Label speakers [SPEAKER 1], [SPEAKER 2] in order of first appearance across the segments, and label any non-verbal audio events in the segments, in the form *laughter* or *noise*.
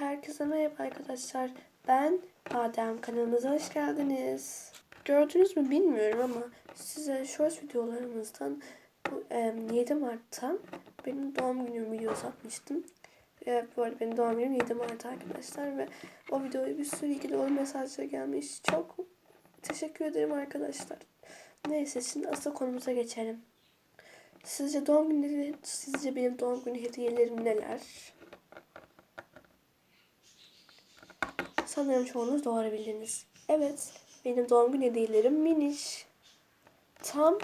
[SPEAKER 1] Herkese merhaba arkadaşlar. Ben Adem. Kanalımıza hoş geldiniz. Gördünüz mü bilmiyorum ama size short videolarımızdan bu, e, 7 Mart'ta benim doğum günüm videosu atmıştım. E, bu arada benim doğum günüm 7 Mart arkadaşlar ve o videoya bir sürü ilgi dolu mesajlar gelmiş. Çok teşekkür ederim arkadaşlar. Neyse şimdi asıl konumuza geçelim. Sizce doğum günleri, sizce benim doğum günü hediyelerim neler? Sanırım çoğunuz doğru bildiniz. Evet, benim doğum günü hediyelerim miniş. Tam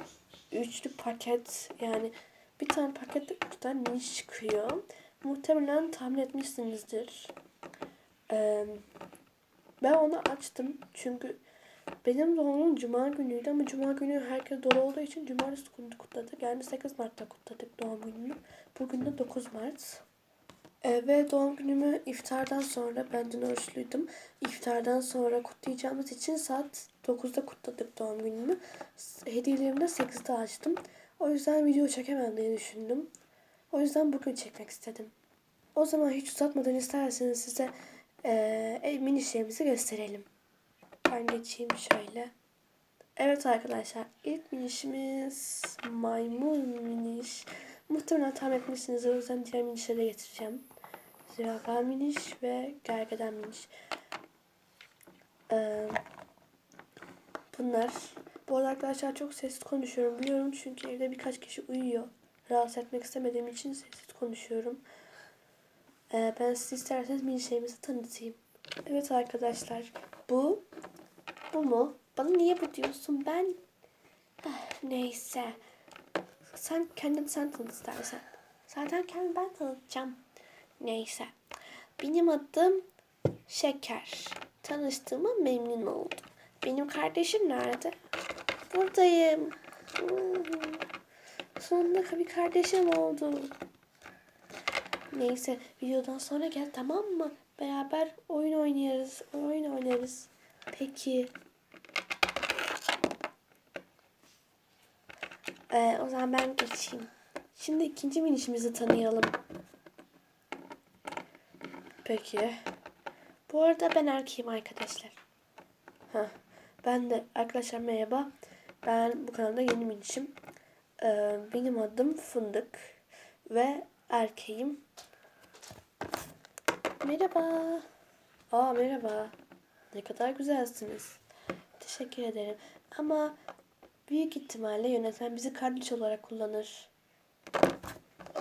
[SPEAKER 1] üçlü paket yani bir tane pakette üç tane miniş çıkıyor. Muhtemelen tahmin etmişsinizdir. Ee, ben onu açtım çünkü benim doğum günüm cuma günüydü ama cuma günü herkes dolu olduğu için cumartesi kutladık. Yani 8 Mart'ta kutladık doğum günümü. Bugün de 9 Mart. Ee, ve doğum günümü iftardan sonra ben dün oruçluydum. İftardan sonra kutlayacağımız için saat 9'da kutladık doğum günümü. Hediyelerimi de 8'de açtım. O yüzden video çekemem diye düşündüm. O yüzden bugün çekmek istedim. O zaman hiç uzatmadan isterseniz size eee mini şeyimizi gösterelim. Ben geçeyim şöyle. Evet arkadaşlar ilk minişimiz maymun miniş. Muhtemelen tahmin etmişsiniz o yüzden diğer minişleri getireceğim. Zürafa miniş ve gergeden miniş. Ee, bunlar. Bu arada arkadaşlar çok sessiz konuşuyorum biliyorum çünkü evde birkaç kişi uyuyor. Rahatsız etmek istemediğim için sessiz konuşuyorum. Ee, ben size isterseniz minişlerimizi tanıtayım. Evet arkadaşlar bu bu mu? Bana niye bu diyorsun? Ben Ah, neyse. Sen kendin sen tanıt istersen. Zaten kendimi ben tanıtacağım. Neyse. Benim adım Şeker. Tanıştığıma memnun oldum. Benim kardeşim nerede? Buradayım. Sonunda bir kardeşim oldu. Neyse videodan sonra gel tamam mı? Beraber oyun oynarız. Oyun oynarız. Peki. Ee, o zaman ben geçeyim. Şimdi ikinci minişimizi tanıyalım. Peki. Bu arada ben erkeğim arkadaşlar. Ha, ben de arkadaşlar merhaba. Ben bu kanalda yeni minişim. Ee, benim adım Fındık ve erkeğim. Merhaba. Aa merhaba. Ne kadar güzelsiniz. Teşekkür ederim. Ama büyük ihtimalle yönetmen bizi kardeş olarak kullanır.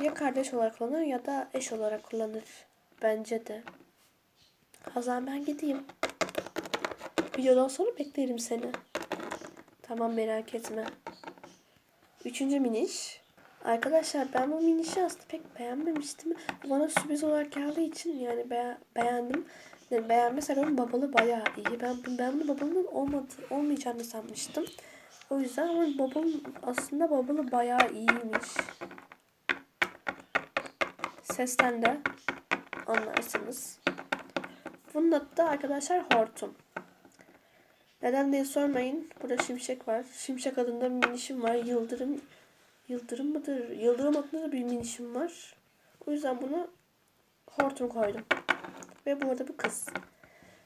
[SPEAKER 1] Ya kardeş olarak kullanır ya da eş olarak kullanır. Bence de. O zaman ben gideyim. Videodan sonra beklerim seni. Tamam merak etme. Üçüncü miniş. Arkadaşlar ben bu minişi aslında pek beğenmemiştim. Bana sürpriz olarak geldiği için yani be- beğendim. Yani beğenmesem onun babalı bayağı iyi. Ben, ben bunu babalının olmadı, olmayacağını sanmıştım. O yüzden ama babalın aslında babalı bayağı iyiymiş. Sesten de anlarsınız. Bunun adı da arkadaşlar hortum. Neden diye sormayın. Burada şimşek var. Şimşek adında bir minişim var. Yıldırım Yıldırım mıdır? Yıldırım adında da bir minişim var. O yüzden bunu hortum koydum. Ve bu arada bu kız.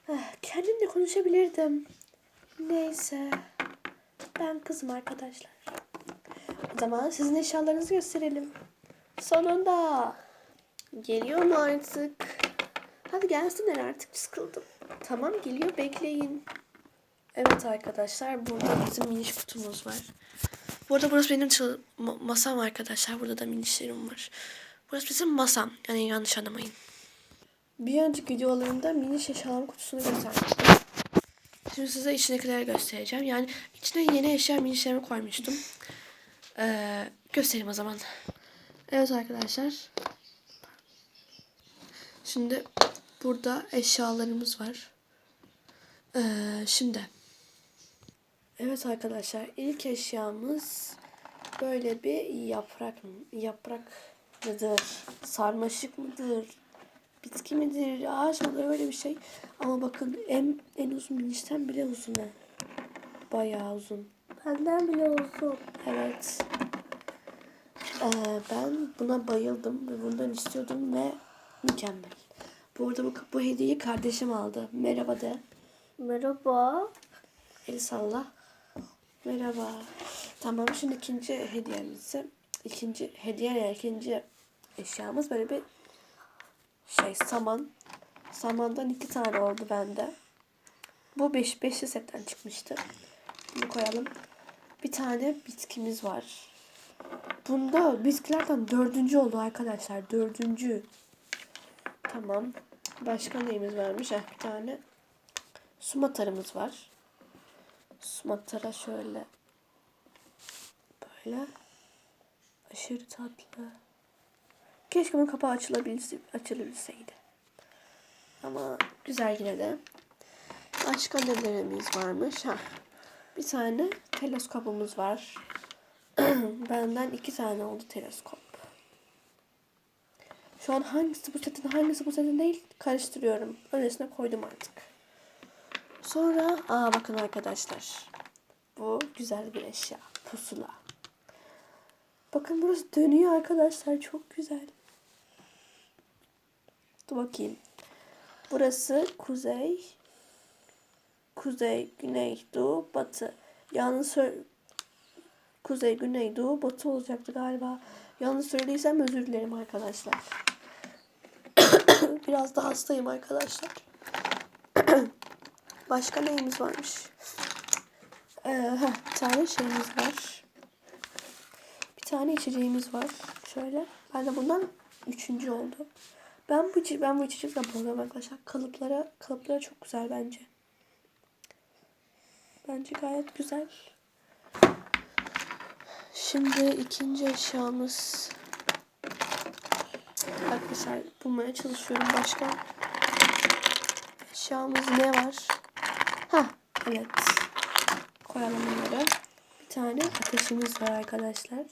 [SPEAKER 1] Ah, Kendimle konuşabilirdim. Neyse. Ben kızım arkadaşlar. O zaman sizin eşyalarınızı gösterelim. Sonunda. Geliyor mu artık? Hadi gelsinler artık sıkıldım. Tamam geliyor bekleyin. Evet arkadaşlar burada bizim miniş kutumuz var. Bu arada burası benim masam arkadaşlar. Burada da minişlerim var. Burası bizim masam. Yani yanlış anlamayın. Bir önceki videolarımda miniş eşyalarım kutusunu göstermiştim. Şimdi size içindekileri göstereceğim. Yani içine yeni eşya minişlerimi koymuştum. Ee, göstereyim o zaman. Evet arkadaşlar. Şimdi burada eşyalarımız var. Ee, şimdi. Evet arkadaşlar ilk eşyamız böyle bir yaprak yaprak mıdır? Sarmaşık mıdır? Bitki midir? Ağaç mıdır? Öyle bir şey. Ama bakın en, en uzun minişten bile uzun. ha. Bayağı uzun. Benden bile uzun. Evet. Ee, ben buna bayıldım ve bundan istiyordum ve mükemmel. Bu arada bu, bu hediyeyi kardeşim aldı. Merhaba de.
[SPEAKER 2] Merhaba.
[SPEAKER 1] El salla. Merhaba. Tamam şimdi ikinci hediyemizi ikinci hediye ya ikinci eşyamız böyle bir şey saman. Samandan iki tane oldu bende. Bu beş, beşli setten çıkmıştı. Bunu koyalım. Bir tane bitkimiz var. Bunda bitkilerden dördüncü oldu arkadaşlar. Dördüncü. Tamam. Başka neyimiz varmış? Ah, bir tane su matarımız var. Su matara şöyle böyle aşırı tatlı. Keşke bunun kapağı açılabilse, açılabilseydi. Ama güzel yine de. Başka nelerimiz varmış? Ha. Bir tane teleskopumuz var. *clears throat* Benden iki tane oldu teleskop. Şu an hangisi bu setin hangisi bu setin değil karıştırıyorum. Öylesine koydum artık. Sonra aa bakın arkadaşlar. Bu güzel bir eşya. Pusula. Bakın burası dönüyor arkadaşlar. Çok güzel. Dur bakayım. Burası kuzey, kuzey, güney, doğu, batı. Yalnız sö- kuzey, güney, doğu, batı olacaktı galiba. Yanlış söylediysem özür dilerim arkadaşlar. Biraz da hastayım arkadaşlar. *clears throat* Başka neyimiz varmış? Ee, heh, bir tane şeyimiz var. Bir tane içeceğimiz var. Şöyle. Ben de bundan üçüncü oldu. Ben bu ben bu içecekle bayılıyorum arkadaşlar. Kalıplara kalıplara çok güzel bence. Bence gayet güzel. Şimdi ikinci eşyamız. Arkadaşlar bulmaya çalışıyorum. Başka eşyamız ne var? Ha evet. Koyalım bunları. Bir tane ateşimiz var arkadaşlar.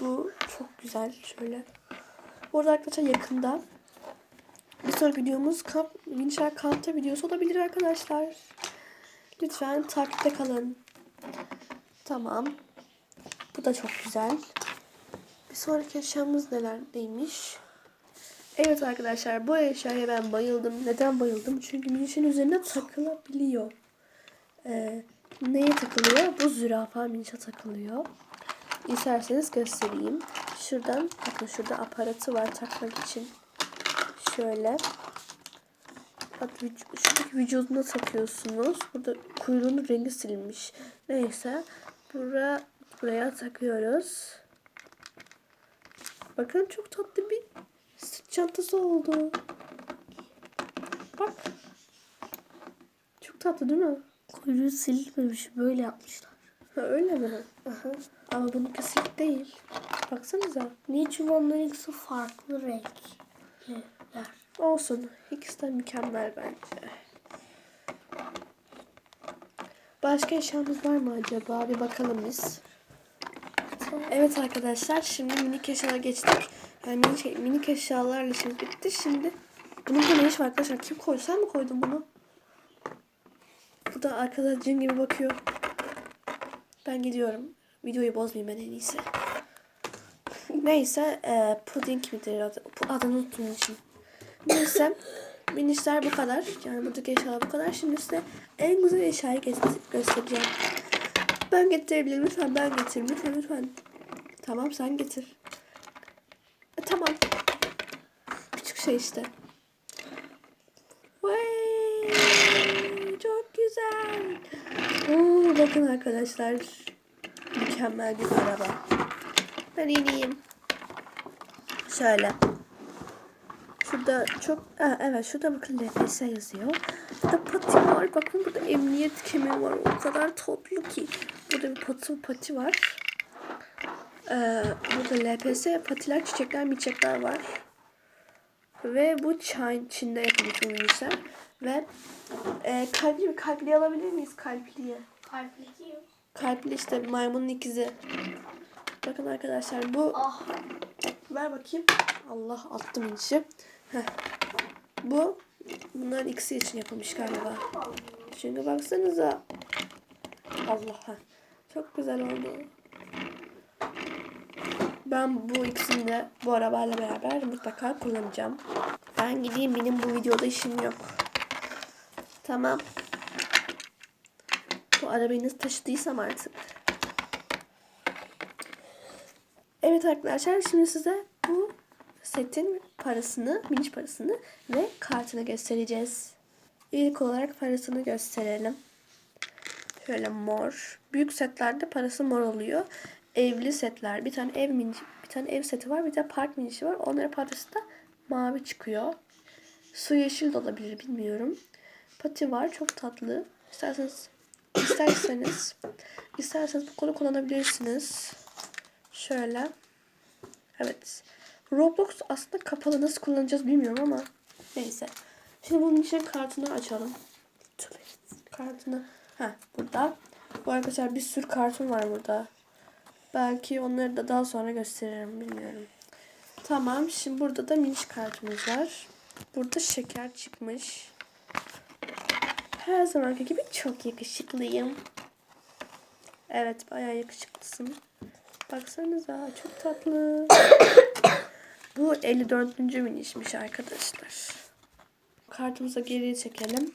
[SPEAKER 1] Bu çok güzel. Şöyle. Bu arada arkadaşlar yakında bir sonraki videomuz kamp, Vinçer kampta videosu olabilir arkadaşlar. Lütfen takipte kalın. Tamam. Bu da çok güzel. Bir sonraki eşyamız neler neymiş? Evet arkadaşlar bu eşyaya ben bayıldım. Neden bayıldım? Çünkü minişin üzerine takılabiliyor. Ee, neye takılıyor? Bu zürafa minişe takılıyor. İsterseniz göstereyim. Şuradan bakın şurada aparatı var takmak için. Şöyle. Bak şuradaki vücuduna takıyorsunuz. Burada kuyruğunun rengi silinmiş. Neyse. Buraya, buraya takıyoruz. Bakın çok tatlı bir sırt çantası oldu. Bak. Çok tatlı değil mi?
[SPEAKER 2] Kuyruğu silinmemiş böyle yapmışlar.
[SPEAKER 1] Ha, öyle mi? Aha. Ama bununki silik değil. Baksanıza.
[SPEAKER 2] Niçin onların ikisi farklı renkler?
[SPEAKER 1] Olsun. İkisi de mükemmel bence. Başka eşyamız var mı acaba? Bir bakalım biz. Evet arkadaşlar şimdi minik eşyalara geçtik. Yani minik, minik eşyalarla işimiz bitti. Şimdi bunun da ne iş var arkadaşlar? Kim koydu? Sen mi koydun bunu? Bu da arkada cin gibi bakıyor. Ben gidiyorum. Videoyu bozmayayım ben en iyisi. Neyse e, puding midir adı? Adını unuttum için. Neyse minişler bu kadar. Yani buradaki eşyalar bu kadar. Şimdi size en güzel eşyayı göstereceğim. Ben getirebilirim. Lütfen ben getireyim. Lütfen lütfen. Tamam sen getir. E, tamam. Küçük şey işte. Vay, çok güzel. Oo, bakın arkadaşlar. Mükemmel bir araba. Ben ineyim. Şöyle. Şurada çok... Ha, evet şurada bakın LPS yazıyor. Burada pati var. Bakın burada emniyet kemeri var. O kadar tatlı ki. Burada bir pati, pati var. Ee, burada LPS, patiler, çiçekler, miçekler var. Ve bu Çin, Çin'de yapılmış oyuncular. Ve e, kalpli kalpli alabilir miyiz kalpliye?
[SPEAKER 2] Kalpli kim?
[SPEAKER 1] Kalpli işte maymunun ikizi. Bakın arkadaşlar bu
[SPEAKER 2] Ah.
[SPEAKER 1] ver bakayım. Allah attım içi. Heh. Bu bunların ikisi için yapılmış galiba. Çünkü baksanıza. Allah ha. Çok güzel oldu. Ben bu ikisini de bu arabayla beraber mutlaka kullanacağım. Ben gideyim benim bu videoda işim yok. Tamam. Bu arabayı nasıl taşıdıysam artık. Evet arkadaşlar şimdi size bu setin parasını, miniş parasını ve kartını göstereceğiz. İlk olarak parasını gösterelim. Şöyle mor. Büyük setlerde parası mor oluyor. Evli setler. Bir tane ev miniş, bir tane ev seti var. Bir de park minişi var. Onların parası da mavi çıkıyor. Su yeşil de olabilir bilmiyorum. Pati var. Çok tatlı. İsterseniz isterseniz isterseniz bu kolu kullanabilirsiniz. Şöyle. Evet. Roblox aslında kapalı. Nasıl kullanacağız bilmiyorum ama neyse. Şimdi bunun için kartını açalım. Kartını. Ha burada. Bu arkadaşlar bir sürü kartım var burada. Belki onları da daha sonra gösteririm bilmiyorum. Tamam şimdi burada da miniş kartımız var. Burada şeker çıkmış. Her zamanki gibi çok yakışıklıyım. Evet bayağı yakışıklısın. Baksanıza çok tatlı. *coughs* Bu 54. minişmiş arkadaşlar. Kartımıza geriye çekelim.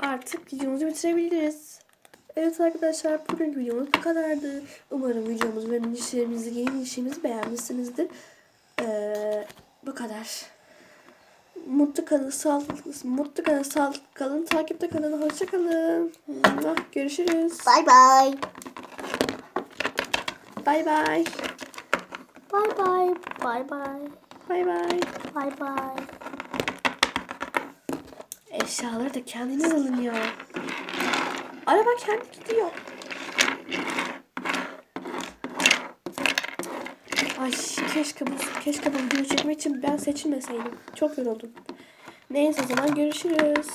[SPEAKER 1] Artık videomuzu bitirebiliriz. Evet arkadaşlar bugünkü videomuz bu kadardı. Umarım videomuzu ve minişlerimizi, yeni minişlerimizi beğenmişsinizdir. Ee, bu kadar. Mutlu kalın, sağlıklı, mutlu kalın, sağlıklı kalın, takipte kalın, hoşça kalın. Görüşürüz.
[SPEAKER 2] Bye bye.
[SPEAKER 1] Bay bay.
[SPEAKER 2] Bye bye. Bye bye.
[SPEAKER 1] Bay bay.
[SPEAKER 2] Bye bye.
[SPEAKER 1] Eşyaları da kendiniz alın ya. Araba kendi gidiyor. Ay keşke bu keşke bu videoyu çekmek için ben seçilmeseydim. Çok yoruldum. Neyse o zaman görüşürüz.